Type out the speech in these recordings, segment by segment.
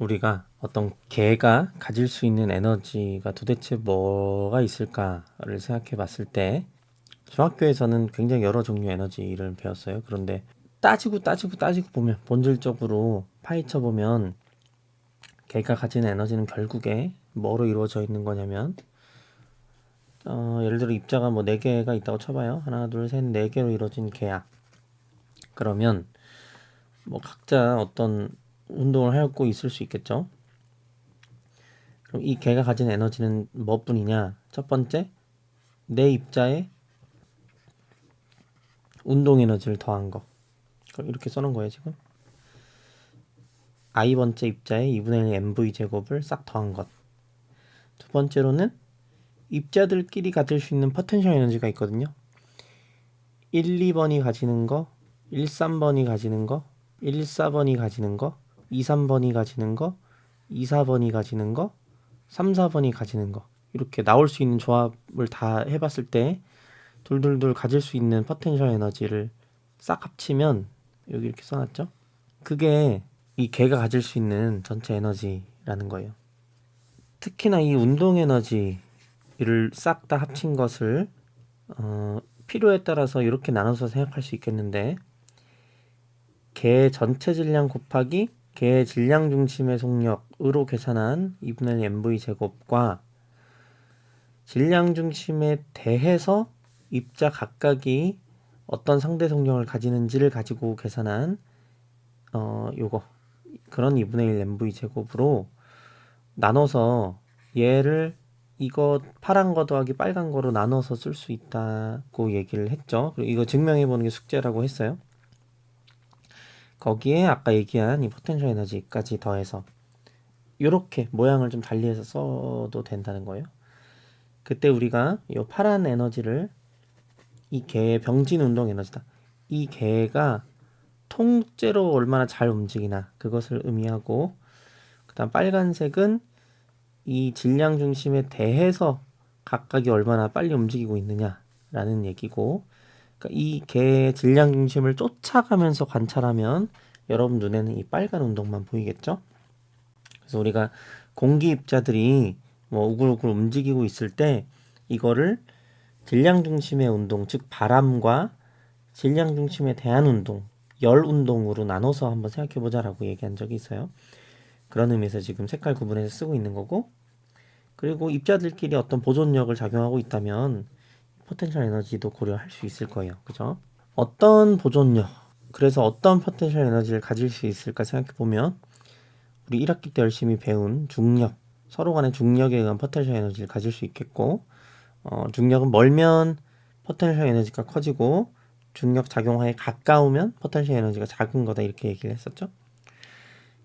우리가 어떤 개가 가질 수 있는 에너지가 도대체 뭐가 있을까를 생각해 봤을 때 중학교에서는 굉장히 여러 종류의 에너지를 배웠어요. 그런데 따지고 따지고 따지고 보면 본질적으로 파헤쳐 보면 개가 가진 에너지는 결국에 뭐로 이루어져 있는 거냐면 어, 예를 들어 입자가 뭐 네 개가 있다고 쳐봐요. 하나, 둘, 셋, 네 개로 이루어진 개야. 그러면 뭐 각자 어떤 운동을 하고 있을 수 있겠죠. 그럼 이 개가 가진 에너지는 뭐뿐이냐? 첫 번째, 내 입자에 운동 에너지를 더한 거. 이렇게 써놓은 거예요 지금. i 번째 입자에 2분의 1 mv 제곱을 싹 더한 것. 두 번째로는 입자들끼리 가질 수 있는 포텐셜 에너지가 있거든요. 1, 2번이 가지는 거, 1, 3번이 가지는 거, 1, 4번이 가지는 거, 2, 3번이 가지는 거, 2, 4번이 가지는 거, 3, 4번이 가지는 거. 이렇게 나올 수 있는 조합을 다 해봤을 때 둘둘둘 가질 수 있는 포텐셜 에너지를 싹 합치면 여기 이렇게 써놨죠. 그게 이 개가 가질 수 있는 전체 에너지라는 거예요. 특히나 이 운동 에너지를 싹 다 합친 것을 어, 필요에 따라서 이렇게 나눠서 생각할 수 있겠는데 개 전체 질량 곱하기 개 질량 중심의 속력으로 계산한 2분의 1 mv 제곱과 질량 중심에 대해서 입자 각각이 어떤 상대 속력을 가지는지를 가지고 계산한 어 요거 그런 2분의 1 mv 제곱으로 나눠서 얘를 이거 파란 거 더하기 빨간 거로 나눠서 쓸 수 있다고 얘기를 했죠. 그리고 이거 증명해 보는 게 숙제라고 했어요. 거기에 아까 얘기한 이 포텐셜 에너지까지 더해서 이렇게 모양을 좀 달리해서 써도 된다는 거예요. 그때 우리가 이 파란 에너지를 이 개의 병진 운동 에너지다. 이 개가 통째로 얼마나 잘 움직이나 그것을 의미하고 그다음 빨간색은 이 질량 중심에 대해서 각각이 얼마나 빨리 움직이고 있느냐라는 얘기고 그러니까 이 개의 질량 중심을 쫓아가면서 관찰하면 여러분 눈에는 이 빨간 운동만 보이겠죠? 그래서 우리가 공기 입자들이 뭐 우글우글 움직이고 있을 때 이거를 질량 중심의 운동, 즉 바람과 질량 중심에 대한 운동, 열 운동으로 나눠서 한번 생각해 보자라고 얘기한 적이 있어요. 그런 의미에서 지금 색깔 구분해서 쓰고 있는 거고 그리고 입자들끼리 어떤 보존력을 작용하고 있다면 포텐셜 에너지도 고려할 수 있을 거예요. 그죠? 어떤 보존력, 그래서 어떤 포텐셜 에너지를 가질 수 있을까 생각해 보면 우리 1학기 때 열심히 배운 중력, 서로 간의 중력에 의한 포텐셜 에너지를 가질 수 있겠고 어, 중력은 멀면 포텐셜 에너지가 커지고 중력 작용하에 가까우면 포텐셜 에너지가 작은 거다 이렇게 얘기를 했었죠.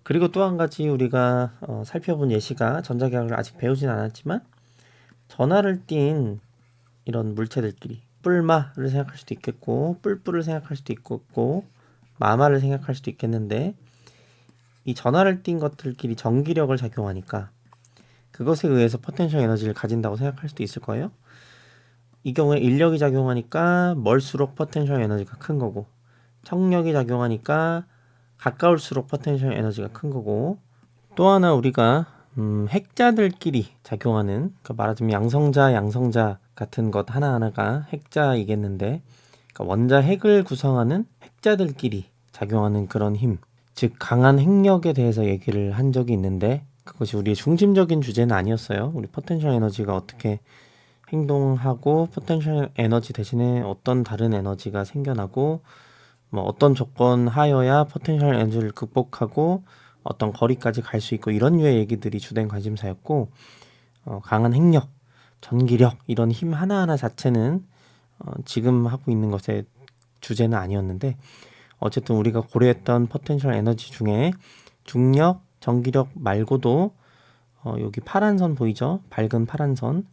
그리고 또 한 가지 우리가 어, 살펴본 예시가 전자기학을 아직 배우진 않았지만 전하를 띤 이런 물체들끼리 뿔마를 생각할 수도 있겠고 뿔뿔을 생각할 수도 있겠고 마마를 생각할 수도 있겠는데 이 전하를 띤 것들끼리 전기력을 작용하니까 그것에 의해서 포텐셜 에너지를 가진다고 생각할 수도 있을 거예요. 이 경우에 인력이 작용하니까 멀수록 포텐셜 에너지가 큰 거고 청력이 작용하니까 가까울수록 포텐셜 에너지가 큰 거고 또 하나 우리가 음, 핵자들끼리 작용하는 그 말하자면 양성자 양성자 같은 것 하나하나가 핵자이겠는데 그러니까 원자 핵을 구성하는 핵자들끼리 작용하는 그런 힘, 즉 강한 핵력에 대해서 얘기를 한 적이 있는데 그것이 우리의 중심적인 주제는 아니었어요. 우리 포텐셜 에너지가 어떻게 행동하고 포텐셜 에너지 대신에 어떤 다른 에너지가 생겨나고 뭐 어떤 조건 하여야 포텐셜 에너지를 극복하고 어떤 거리까지 갈 수 있고 이런 류의 얘기들이 주된 관심사였고 어, 강한 핵력, 전기력 이런 힘 하나하나 자체는 어, 지금 하고 있는 것의 주제는 아니었는데 어쨌든 우리가 고려했던 포텐셜 에너지 중에 중력, 전기력 말고도 어, 여기 파란 선 보이죠? 밝은 파란 선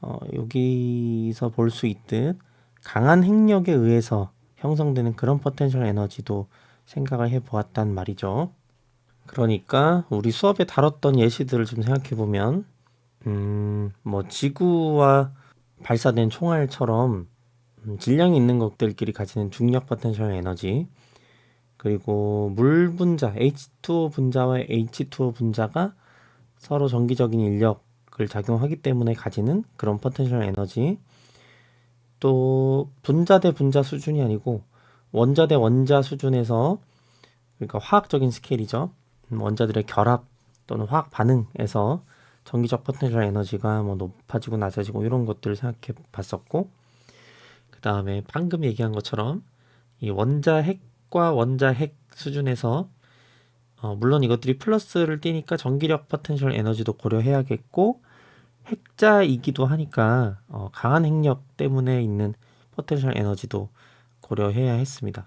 어, 여기서 볼 수 있듯 강한 핵력에 의해서 형성되는 그런 포텐셜 에너지도 생각을 해 보았단 말이죠. 그러니까 우리 수업에 다뤘던 예시들을 좀 생각해 보면 음, 뭐 지구와 발사된 총알처럼 음, 질량이 있는 것들끼리 가지는 중력 포텐셜 에너지 그리고 물 분자 H2O 분자와 H2O 분자가 서로 정기적인 인력을 작용하기 때문에 가지는 그런 포텐셜 에너지. 또 분자 대 분자 수준이 아니고 원자 대 원자 수준에서 그러니까 화학적인 스케일이죠. 음, 원자들의 결합 또는 화학 반응에서 전기적 포텐셜 에너지가 뭐 높아지고 낮아지고 이런 것들을 생각해 봤었고 그 다음에 방금 얘기한 것처럼 이 원자 핵과 원자 핵 수준에서 어, 물론 이것들이 플러스를 띠니까 전기력 포텐셜 에너지도 고려해야겠고 핵자이기도 하니까 어, 강한 핵력 때문에 있는 포텐셜 에너지도 고려해야 했습니다.